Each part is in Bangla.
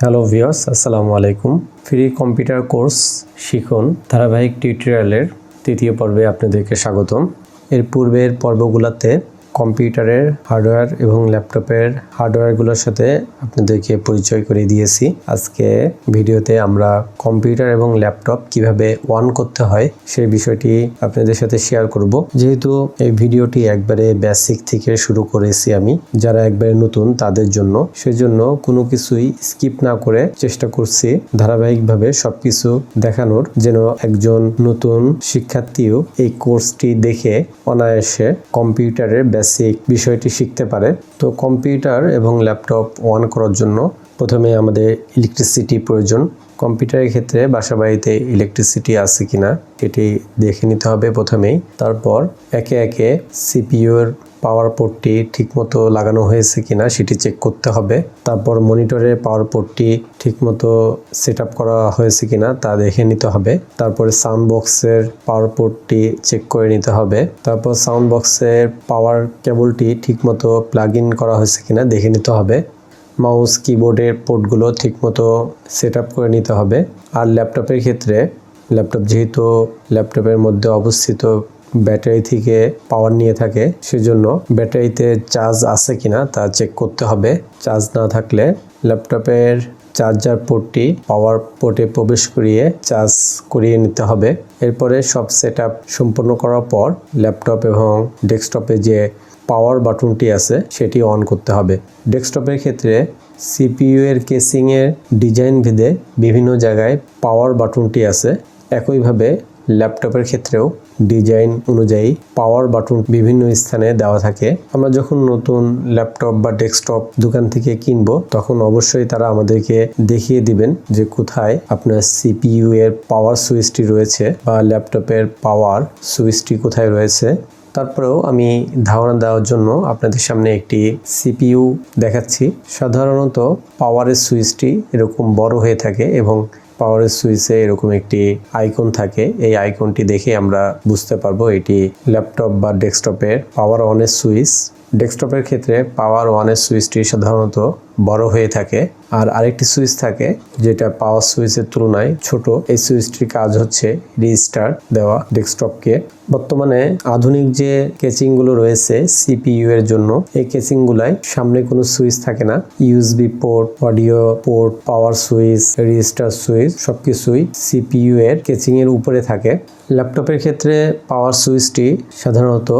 হ্যালো ভিওস আসসালামু আলাইকুম ফ্রি কম্পিউটার কোর্স শিখুন। ধারাবাহিক টিউটোরিয়ালের তৃতীয় পর্বে আপনাদেরকে স্বাগতম। এর পূর্বের পর্বগুলোতে কম্পিউটারের হার্ডওয়্যার এবং ল্যাপটপের হার্ডওয়্যারগুলোর সাথে আপনাদেরকে পরিচয় করে দিয়েছি। আজকে ভিডিওতে আমরা কম্পিউটার এবং ল্যাপটপ কীভাবে অন করতে হয় সেই বিষয়টি আপনাদের সাথে শেয়ার করব। যেহেতু এই ভিডিওটি একবারে বেসিক থেকে শুরু করেছি আমি, যারা একবারে নতুন তাদের জন্য। সেজন্য কোনো কিছুই স্কিপ না করে চেষ্টা করছি ধারাবাহিকভাবে সবকিছু দেখানোর, যেন একজন নতুন শিক্ষার্থীও এই কোর্সটি দেখে অনায়াসে কম্পিউটারের বেসিক বিষয়টি শিখতে পারে। তো কম্পিউটার এবং ল্যাপটপ অন করার জন্য প্রথমে আমাদের ইলেকট্রিসিটি প্রয়োজন। কম্পিউটারের ক্ষেত্রে বাসা বাড়িতে ইলেকট্রিসিটি আছে কিনা এটি দেখে নিতে হবে প্রথমেই। তারপর একে একে সিপিইউর পাওয়ার পোর্টটি ঠিকমতো লাগানো হয়েছে কিনা সেটি চেক করতে হবে। তারপর মনিটরের পাওয়ার পোর্টটি ঠিকমতো সেট করা হয়েছে কিনা তা দেখে নিতে হবে। তারপরে সাউন্ড বক্সের পাওয়ার পোর্টটি চেক করে নিতে হবে। তারপর সাউন্ড বক্সের পাওয়ার কেবলটি ঠিকমতো প্লাগ ইন করা হয়েছে কিনা দেখে নিতে হবে। মাউস কিবোর্ডের পোর্টগুলো ঠিকমতো সেট করে নিতে হবে। আর ল্যাপটপের ক্ষেত্রে ল্যাপটপ যেহেতু ল্যাপটপের মধ্যে অবস্থিত ব্যাটারি থেকে পাওয়ার নিয়ে থাকে, সেজন্য ব্যাটারিতে চার্জ আছে কিনা তা চেক করতে হবে। চার্জ না থাকলে ল্যাপটপের চার্জার পোর্টটি পাওয়ার পোর্টে প্রবেশ করিয়ে চার্জ করিয়ে নিতে হবে। এরপরে সব সেট সম্পূর্ণ করার পর ল্যাপটপ এবং ডেস্কটপে যে পাওয়ার বাটনটি আছে, সেটি অন করতে হবে। ডেস্কটপের ক্ষেত্রে সিপিইউ এর কেসিংয়ের ডিজাইন ভেদে বিভিন্ন জায়গায় পাওয়ার বাটনটি আছে। একইভাবে ল্যাপটপের ক্ষেত্রেও ডিজাইন অনুযায়ী পাওয়ার বাটন বিভিন্ন স্থানে দেওয়া থাকে। আমরা যখন নতুন ল্যাপটপ বা ডেস্কটপ দোকান থেকে কিনবো, তখন অবশ্যই তারা আমাদেরকে দেখিয়ে দিবেন যে কোথায় আপনার সিপিইউ এর পাওয়ার সুইচটি রয়েছে বা ল্যাপটপের পাওয়ার সুইচটি কোথায় রয়েছে। তারপরেও আমি ধারণা দেওয়ার জন্য আপনাদের সামনে একটি সিপিইউ দেখাচ্ছি। সাধারণত পাওয়ারের সুইচটি এরকম বড় হয়ে থাকে এবং পাওয়ারের সুইচে এরকম একটি আইকন থাকে। এই আইকনটি দেখে আমরা বুঝতে পারব এটি ল্যাপটপ বা ডেস্কটপের পাওয়ার অনের সুইচ ডেস্কটপের ক্ষেত্রে পাওয়ার ওয়ানের সুইচটি সাধারণত বড় হয়ে থাকে। আর আরেকটি সুইচ থাকে যেটা পাওয়ার সুইচের তুলনায় ছোট। এই সুইচটির কাজ হচ্ছে রিস্টার দেওয়া ডেস্কটপকে। বর্তমানে আধুনিক যে কেচিংগুলো রয়েছে সিপিইউ এর জন্য, এই কেচিংগুলাই সামনে কোনো সুইচ থাকে না। USB port, audio port, power switch, register switch সবকিছুই সিপিইউ এর কেচিং এর উপরে থাকে। ল্যাপটপের ক্ষেত্রে পাওয়ার সুইচটি সাধারণত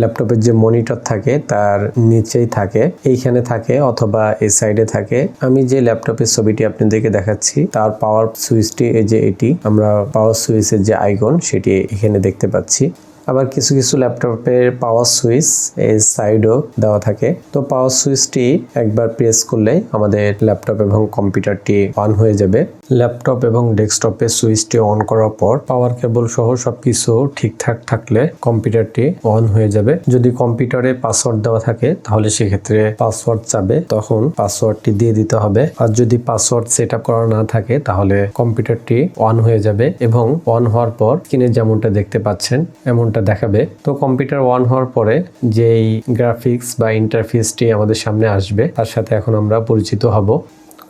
ল্যাপটপের যে মনিটর থাকে তার নিচেই থাকে, এইখানে থাকে অথবা এই সাইডে থাকে। আমি যে ল্যাপটপের ছবিটি আপনাদেরকে দেখাচ্ছি, তার পাওয়ার সুইচটি এই যে এটি, আমরা পাওয়ার সুইচের যে আইকন সেটি এখানে দেখতে পাচ্ছি। আবার কিছু কিছু ল্যাপটপের পাওয়ার সুইচ এই সাইডও দেওয়া থাকে। তো পাওয়ার সুইচটি একবার প্রেস করলে আমাদের ল্যাপটপ এবং কম্পিউটারটি অন হয়ে যাবে। ল্যাপটপ এবং ডেস্কটপের সুইচটি অন করার পর পাওয়ার কেবল সহ সবকিছু ঠিকঠাক থাকলে কম্পিউটারটি অন হয়ে যাবে। যদি কম্পিউটারে পাসওয়ার্ড দেওয়া থাকে, তাহলে সেক্ষেত্রে পাসওয়ার্ড চাবে, তখন পাসওয়ার্ডটি দিয়ে দিতে হবে। আর যদি পাসওয়ার্ড সেট আপ করা না থাকে, তাহলে কম্পিউটারটি অন হয়ে যাবে এবং অন হওয়ার পর স্ক্রিনে যেমনটা দেখতে পাচ্ছেন, এমনটা দেখাবে। তো কম্পিউটার অন হওয়ার পরে যেই গ্রাফিক্স বা ইন্টারফেসটি আমাদের সামনে আসবে, তার সাথে এখন আমরা পরিচিত হব।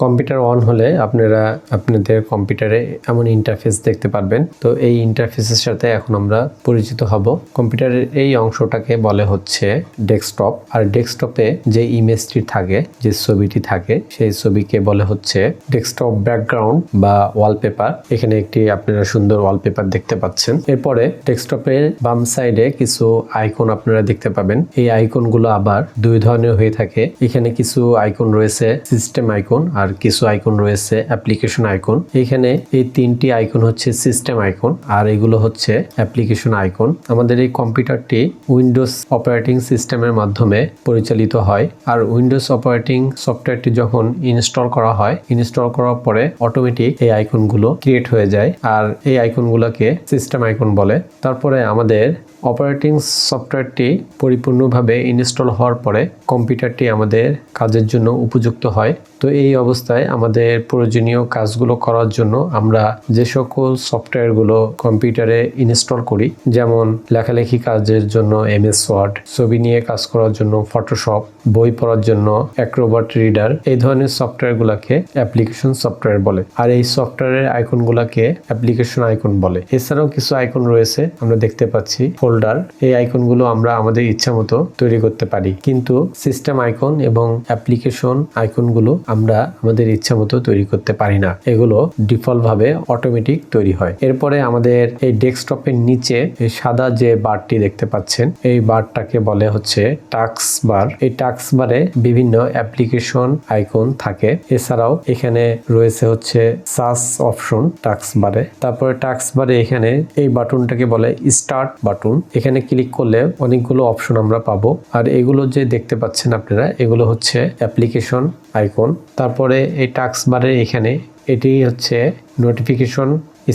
কম্পিউটার অন হলে আপনারা আপনাদের কম্পিউটারে এমন ইন্টারফেস দেখতে পারবেন। তো এই ইন্টারফেসের সাথে এখন আমরা পরিচিত হব। কম্পিউটারের এই অংশটাকে বলে হচ্ছে ডেস্কটপ আর ডেস্কটপে যে ইমেজটি থাকে, যে ছবিটি থাকে, সেই ছবিকে বলে হচ্ছে ডেস্কটপ ব্যাকগ্রাউন্ড বা ওয়ালপেপার এখানে একটি আপনারা সুন্দর ওয়ালপেপার দেখতে পাচ্ছেন। এরপরে ডেস্কটপের বাম সাইডে কিছু আইকন আপনারা দেখতে পাবেন। এই আইকনগুলো আবার দুই ধরনের হয়ে থাকে। এখানে কিছু আইকন রয়েছে সিস্টেম আইকন আর কিছু আইকন রয়েছে অ্যাপ্লিকেশন আইকন। এখানে এই তিনটি আইকন হচ্ছে সিস্টেম আইকন, আর এগুলো হচ্ছে অ্যাপ্লিকেশন আইকন। আমাদের এই কম্পিউটারটি উইন্ডোজ অপারেটিং সিস্টেমের মাধ্যমে পরিচালিত হয়, আর উইন্ডোজ অপারেটিং সফটওয়্যারটি যখন ইনস্টল করা হয়, ইনস্টল করার পরে অটোমেটিক এই আইকনগুলো ক্রিয়েট হয়ে যায়, আর এই আইকনগুলোকে সিস্টেম আইকন বলে। তারপরে আমাদের অপারেটিং সফটওয়্যারটি পরিপূর্ণভাবে ইনস্টল হওয়ার পরে কম্পিউটারটি আমাদের কাজের জন্য উপযুক্ত হয়। তো এই অবস্থায় আমাদের প্রয়োজনীয় কাজগুলো করার জন্য আমরা যে সকল সফটওয়্যারগুলো কম্পিউটারে ইনস্টল করি, যেমন লেখালেখি কাজের জন্য এম এস ওয়ার্ড, ছবি নিয়ে কাজ করার জন্য ফটোশপ, বই পড়ার জন্য অ্যাক্রোবাট রিডার, এই ধরনের সফটওয়্যারগুলোকে অ্যাপ্লিকেশন সফটওয়্যার বলে। আর এই সফটওয়্যারের আইকনগুলোকে অ্যাপ্লিকেশন আইকন বলে। এছাড়াও কিছু আইকন রয়েছে, আমরা দেখতে পাচ্ছি। ফোল্ডার, এই আইকনগুলো আমরা আমাদের ইচ্ছা মতো তৈরি করতে পারি। কিন্তু সিস্টেম আইকন এবং অ্যাপ্লিকেশন আইকনগুলো আমরা আমাদের ইচ্ছা মতো তৈরি করতে পারি না। এগুলো ডিফল্ট ভাবে অটোমেটিক তৈরি হয়। এরপরে আমাদের এই ডেস্কটপের নিচে এই সাদা যে বারটি দেখতে পাচ্ছেন, এই বারটাকে বলে হচ্ছে টাক্স বার। এই টাক্স বারে বিভিন্ন অ্যাপ্লিকেশন আইকন থাকে। এছাড়াও এখানে রয়েছে হচ্ছে সার্চ অপশন টাক্স বারে। তারপরে টাক্স বারে এখানে এই বাটনটাকে বলে স্টার্ট বাটন। এখানে ক্লিক করলে অনেকগুলো অপশন আমরা পাবো। আর এগুলো যে দেখতে পাচ্ছেন আপনারা, এগুলো হচ্ছে অ্যাপ্লিকেশন আইকন। তারপরে এই টাক্স বারের এখানে এটি হচ্ছে নোটিফিকেশন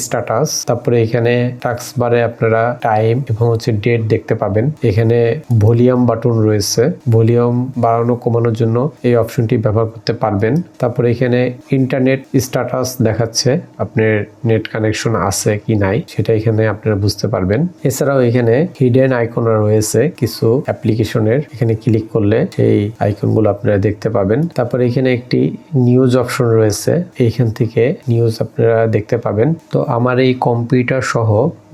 স্ট্যাটাস তারপরে এখানে টাক্স বারে আপনারা টাইম এবং হচ্ছে ডেট দেখতে পাবেন। এখানে ভলিউম বাটন রয়েছে। ভলিউম বাড়ানো, কমানোর জন্য এই অপশনটি ব্যবহার করতে পারবেন। তারপরে এখানে ইন্টারনেট স্ট্যাটাস দেখাচ্ছে, আপনার নেট কানেকশন আছে কি নাই, সেটা এখানে আপনারা বুঝতে পারবেন। এছাড়াও এখানে হিডেন আইকন রয়েছে কিছু অ্যাপ্লিকেশনের এখানে ক্লিক করলে সেই আইকনগুলো আপনারা দেখতে পাবেন। তারপরে এখানে একটি নিউজ অপশন রয়েছে। এইখান থেকে নিউজ আপনারা দেখতে পাবেন। তো আমার এই কম্পিউটার সহ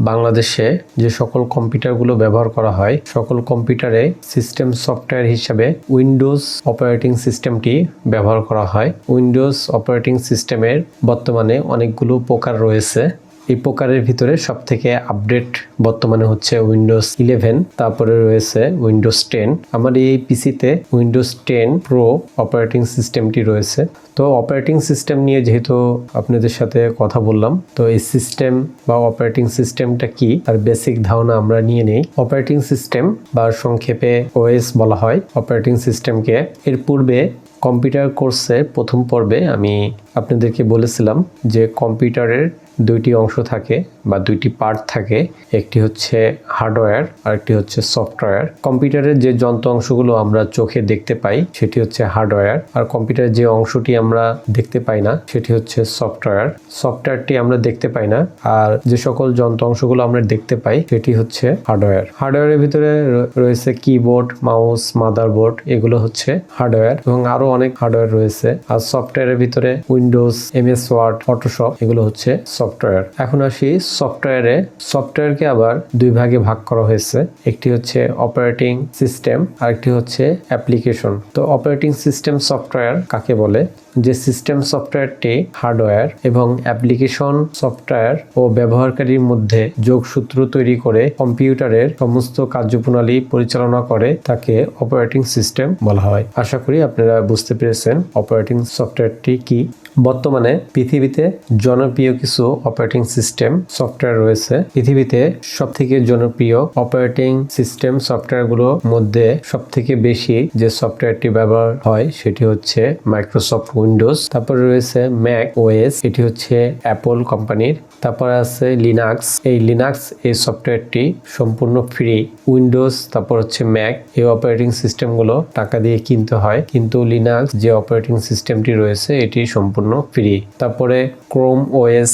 বাংলাদেশে যে সকল কম্পিউটারগুলো ব্যবহার করা হয়, সকল কম্পিউটারে সিস্টেম সফটওয়্যার হিসাবে উইন্ডোজ অপারেটিং সিস্টেমটি ব্যবহার করা হয়। উইন্ডোজ অপারেটিং সিস্টেমের বর্তমানে অনেকগুলো প্রকার রয়েছে। এই প্রকারের ভিতরে সব থেকে আপডেট বর্তমানে হচ্ছে উইন্ডোজ ইলেভেন তারপরে রয়েছে উইন্ডোজ টেন আমার এই পিসিতে উইন্ডোজ টেন প্রো অপারেটিং সিস্টেমটি রয়েছে। তো অপারেটিং সিস্টেম নিয়ে যেহেতু আপনাদের সাথে কথা বললাম, তো এই সিস্টেম বা অপারেটিং সিস্টেমটা কি, তার বেসিক ধারণা আমরা নিয়ে নেই। অপারেটিং সিস্টেম বা সংক্ষেপে ওএস বলা হয় অপারেটিং সিস্টেমকে এর পূর্বে কম্পিউটার কোর্সের প্রথম পর্বে আমি আপনাদেরকে বলেছিলাম যে কম্পিউটারের দুইটি অংশ থাকে। বা দুইটি পার্ট থাকে, একটি হচ্ছে হার্ডওয়্যার আর একটি হচ্ছে সফটওয়্যার কম্পিউটারের যে যন্ত্র অংশগুলো আমরা চোখে দেখতে পাই, সেটি হচ্ছে হার্ডওয়্যার আর কম্পিউটারের যে অংশটি আমরা দেখতে পাই না, সেটি হচ্ছে সফটওয়্যার সফটওয়্যারটি আমরা দেখতে পাই না, আর যে সকল যন্ত্র অংশগুলো আমরা দেখতে পাই, সেটি হচ্ছে হার্ডওয়্যার হার্ডওয়্যারের ভিতরে রয়েছে কিবোর্ড মাউস মাদারবোর্ড এগুলো হচ্ছে হার্ডওয়্যার এবং আরও অনেক হার্ডওয়্যার রয়েছে। আর সফটওয়্যারের ভিতরে Windows M S Word Photoshop এগুলো হচ্ছে সফটওয়্যার এখন আসি সফটওয়্যারে সফটওয়্যারকে আবার দুই ভাগে ভাগ করা হয়েছে। একটি হচ্ছে অপারেটিং সিস্টেম আর একটি হচ্ছে অ্যাপ্লিকেশন তো অপারেটিং সিস্টেম সফটওয়্যার কাকে বলে? যে সিস্টেম সফটওয়্যারটি হার্ডওয়্যার এবং অ্যাপ্লিকেশন সফটওয়্যার ও ব্যবহারকারীর মধ্যে যোগসূত্র তৈরি করে কম্পিউটারের সমস্ত কার্যপ্রণালী পরিচালনা করে, তাকে অপারেটিং সিস্টেম বলা হয়। আশা করি আপনারা বুঝতে পেরেছেন অপারেটিং সফটওয়্যারটি কি। বর্তমানে পৃথিবীতে জনপ্রিয় কিছু অপারেটিং সিস্টেম সফটওয়্যার রয়েছে। পৃথিবীতে সব থেকে জনপ্রিয় অপারেটিং সিস্টেম সফটওয়্যারগুলোর মধ্যে সব থেকে বেশি যে সফটওয়্যারটি ব্যবহার হয়, সেটি হচ্ছে মাইক্রোসফট উইন্ডোজ, তারপর রয়েছে ম্যাক ওএস, এটি হচ্ছে অ্যাপল কোম্পানির। তারপর আছে লিনাক্স, এই লিনাক্স এই সফটওয়্যারটি সম্পূর্ণ ফ্রি। উইন্ডোজ, তারপর হচ্ছে ম্যাক, এই অপারেটিং সিস্টেমগুলো টাকা দিয়ে কিনতে হয়। কিন্তু লিনাক্স যে অপারেটিং সিস্টেমটি রয়েছে, এটি সম্পূর্ণ ফ্রি। তারপরে Chrome OS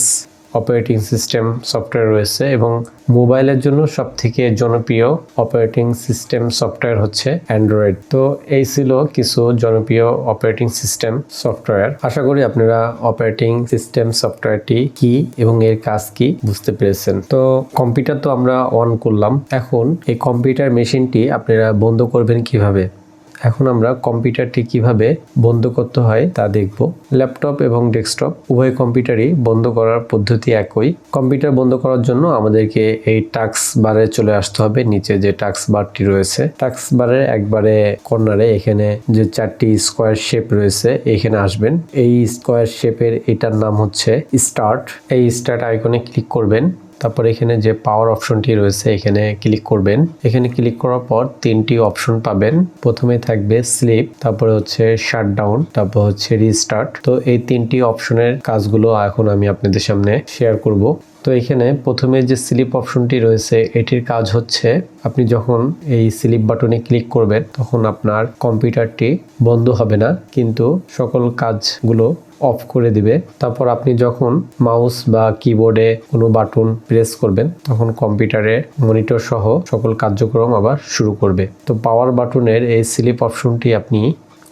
operating system software রয়েছে এবং মোবাইলের জন্য সব থেকে জনপ্রিয় অপারেটিং সিস্টেম সফটওয়্যার হচ্ছে অ্যান্ড্রয়েড তো এই ছিল কিছু জনপ্রিয় অপারেটিং সিস্টেম সফটওয়্যার আশা করি আপনারা অপারেটিং সিস্টেম সফটওয়্যারটি কি এবং এর কাজ কি বুঝতে পেরেছেন। তো কম্পিউটার তো আমরা অন করলাম। এখন এই কম্পিউটার মেশিনটি আপনারা বন্ধ করবেন কীভাবে? এখন আমরা কম্পিউটারটি কীভাবে বন্ধ করতে হয় তা দেখব। ল্যাপটপ এবং ডেস্কটপ, উভয় কম্পিউটারই বন্ধ করার পদ্ধতি একই। কম্পিউটার বন্ধ করার জন্য আমাদেরকে এই টাক্স বারে চলে আসতে হবে, নিচে যে টাক্স বারটি রয়েছে। টাক্স বারের একবারে কর্নারে এখানে যে চারটি স্কোয়ার শেপ রয়েছে, এখানে আসবেন। এই স্কোয়ার শেপের এটার নাম হচ্ছে স্টার্ট। এই স্টার্ট আইকনে ক্লিক করবেন। তারপর এখানে যে পাওয়ার অপশনটি রয়েছে, এখানে ক্লিক করবেন। এখানে ক্লিক করার পর তিনটি অপশন পাবেন। প্রথমে থাকবে স্লিপ তারপরে হচ্ছে শাটডাউন তারপর হচ্ছে রিস্টার্ট তো এই তিনটি অপশনের কাজগুলো এখন আমি আপনাদের সামনে শেয়ার করব। তো এখানে প্রথমে যে স্লিপ অপশনটি রয়েছে, এটির কাজ হচ্ছে আপনি যখন এই স্লিপ বাটনে ক্লিক করবেন, তখন আপনার কম্পিউটারটি বন্ধ হবে না, কিন্তু সকল কাজগুলো অফ করে দিবে। তারপর আপনি যখন মাউস বা কিবোর্ডে কোনো বাটন প্রেস করবেন, তখন কম্পিউটারে মনিটর সহ সকল কার্যক্রম আবার শুরু করবে। তো পাওয়ার বাটনের এই স্লিপ অপশনটি আপনি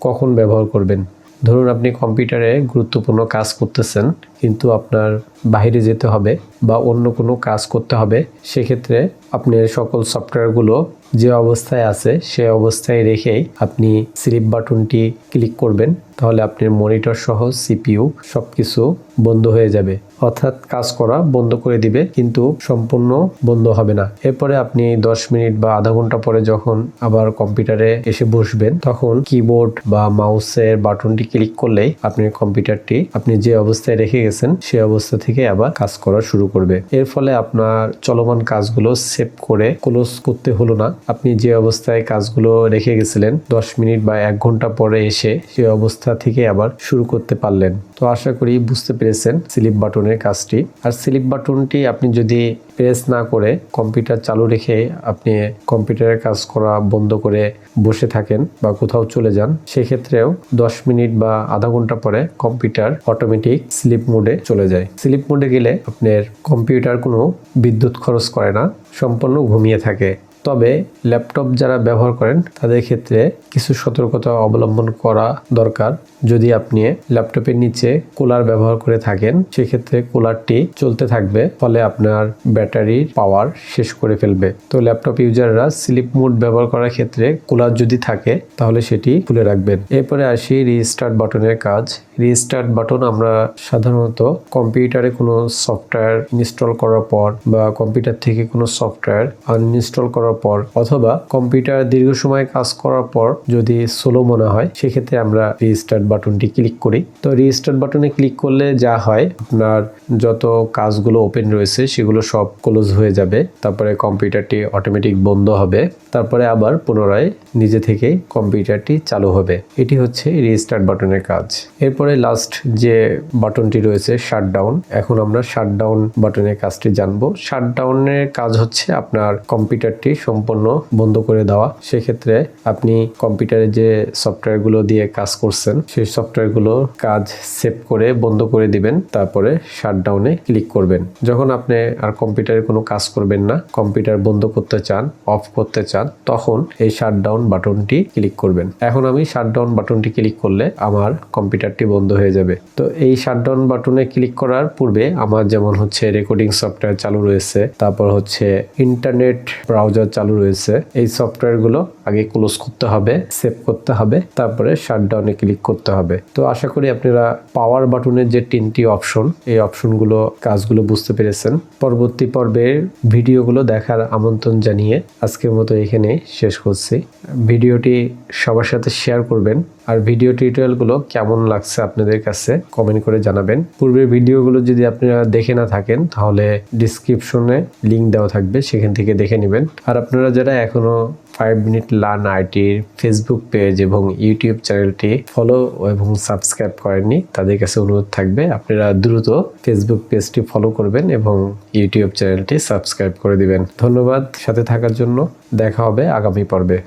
কখন ব্যবহার করবেন? ধরুন আপনি কম্পিউটারে গুরুত্বপূর্ণ কাজ করতেছেন কিন্তু আপনার বাইরে যেতে হবে বা অন্য কোনো কাজ করতে হবে, সেক্ষেত্রে আপনার সকল সফটওয়্যারগুলো যে অবস্থায় আছে, সে অবস্থায় রেখেই আপনি স্লিপ বাটনটি ক্লিক করবেন। তাহলে আপনার মনিটর সহ সিপিইউ সব কিছু বন্ধ হয়ে যাবে। অর্থাৎ কাজ করা বন্ধ করে দিবে, কিন্তু সম্পূর্ণ বন্ধ হবে না। এরপরে আপনি 10 মিনিট বা আধা ঘণ্টা পরে যখন আবার কম্পিউটারে এসে বসবেন, তখন কিবোর্ড বা মাউসের বাটনটি ক্লিক করলেই আপনার কম্পিউটারটি আপনি যে অবস্থায় রেখে গেছেন সে অবস্থা থেকে আবার কাজ করা শুরু করবে। এর ফলে আপনার চলমান কাজগুলো সেভ করে ক্লোজ করতে হলো না। আপনি যে অবস্থায় কাজগুলো রেখে গেছিলেন 10 মিনিট বা এক ঘণ্টা পরে এসে সে অবস্থা থেকে আবার শুরু করতে পারলেন। তো আশা করি বুঝতে পেরেছেন স্লিপ বাটনের কাজটি। আর স্লিপ বাটনটি আপনি যদি প্রেস না করে কম্পিউটার চালু রেখে আপনি কম্পিউটারের কাজ করা বন্ধ করে বসে থাকেন বা কোথাও চলে যান, সেক্ষেত্রেও 10 মিনিট বা আধা ঘণ্টা পরে কম্পিউটার অটোমেটিক স্লিপ মোডে চলে যায়। স্লিপ মোডে গেলে আপনার কম্পিউটার কোনো বিদ্যুৎ খরচ করে না, সম্পূর্ণ ঘুমিয়ে থাকে। তবে ল্যাপটপ যারা ব্যবহার করেন, তাদের ক্ষেত্রে কিছু সতর্কতা অবলম্বন করা দরকার। যদি আপনি ল্যাপটপের নিচে কুলার ব্যবহার করে থাকেন, সেক্ষেত্রে কুলারটি চলতে থাকবে, ফলে আপনার ব্যাটারির পাওয়ার শেষ করে ফেলবে। তো ল্যাপটপ ইউজাররা স্লিপ মোড ব্যবহার করার ক্ষেত্রে কুলার যদি থাকে, তাহলে সেটি খুলে রাখবেন। এরপরে আসি রিস্টার্ট বাটনের কাজ। রিস্টার্ট বাটন আমরা সাধারণত কম্পিউটারে কোনো সফটওয়্যার ইনস্টল করার পর বা কম্পিউটার থেকে কোনো সফটওয়্যার আনইনস্টল করার পর অথবা কম্পিউটার দীর্ঘ সময় কাজ করার পর যদি স্লো মনে হয়, সেক্ষেত্রে আমরা রিস্টার্ট বাটনটি ক্লিক করি। তো রিস্টার্ট বাটনে ক্লিক করলে যা হয়, আপনার যত কাজগুলো ওপেন রয়েছে, সেগুলো সব ক্লোজ হয়ে যাবে। তারপরে কম্পিউটারটি অটোমেটিক বন্ধ হবে। তারপরে আবার পুনরায় নিজে থেকেই কম্পিউটারটি চালু হবে। এটি হচ্ছে রিস্টার্ট বাটনের কাজ। এরপরে লাস্ট যে বাটনটি রয়েছে শাটডাউন এখন আমরা শাটডাউন বাটনের কাজটি জানব। শাটডাউনের কাজ হচ্ছে আপনার কম্পিউটারটি সম্পূর্ণ বন্ধ করে দেওয়া, সেক্ষেত্রে আপনি কম্পিউটারে যে সফটওয়্যারগুলো দিয়ে কাজ করছেন, সেই সফটওয়্যারগুলো কাজ সেভ করে বন্ধ করে দিবেন, তারপরে শাটডাউনে ক্লিক করবেন। যখন আপনি আর কম্পিউটারে কোনো কাজ করবেন না কম্পিউটার বন্ধ করতে চান অফ করতে চান, তখন এই শাটডাউন বাটনটি ক্লিক করবেন। এখন আমি শাটডাউন বাটনটি ক্লিক করলে আমার কম্পিউটারটি বন্ধ হয়ে যাবে। তো এই শাটডাউন বাটনে ক্লিক করার পূর্বে আমার যেমন হচ্ছে রেকর্ডিং সফটওয়্যার চালু রয়েছে, তারপর হচ্ছে ইন্টারনেট ব্রাউজার চালু রয়েছে। এই সফটওয়্যারগুলো আগে ক্লোজ করতে হবে সেভ করতে হবে, তারপরে শাটডাউনে ক্লিক করতে হবে। তো আশা করি আপনারা পাওয়ার বাটনের যে তিনটি অপশন এই অপশনগুলো কাজগুলো বুঝতে পেরেছেন। পরবর্তী পর্বের ভিডিওগুলো দেখার আমন্ত্রণ জানিয়ে আজকের মতো এখানে শেষ করছি। ভিডিওটি সবার সাথে শেয়ার করবেন। আর ভিডিও টিউটোরিয়ালগুলো কেমন লাগছে আপনাদের কাছে কমেন্ট করে জানাবেন। পূর্বের ভিডিওগুলো যদি আপনারা দেখে না থাকেন, তাহলে ডিসক্রিপশনে লিঙ্ক দেওয়া থাকবে, সেখান থেকে দেখে নেবেন। আর আপনারা যারা এখনও ফাইভ মিনিট লার্ন আইটির ফেসবুক পেজ এবং ইউটিউব চ্যানেলটি ফলো এবং সাবস্ক্রাইব করেননি, তাদের কাছে অনুরোধ থাকবে, আপনারা দ্রুত ফেসবুক পেজটি ফলো করবেন এবং ইউটিউব চ্যানেলটি সাবস্ক্রাইব করে দিবেন। ধন্যবাদ, সাথে থাকার জন্য। দেখা হবে আগামী পর্বে।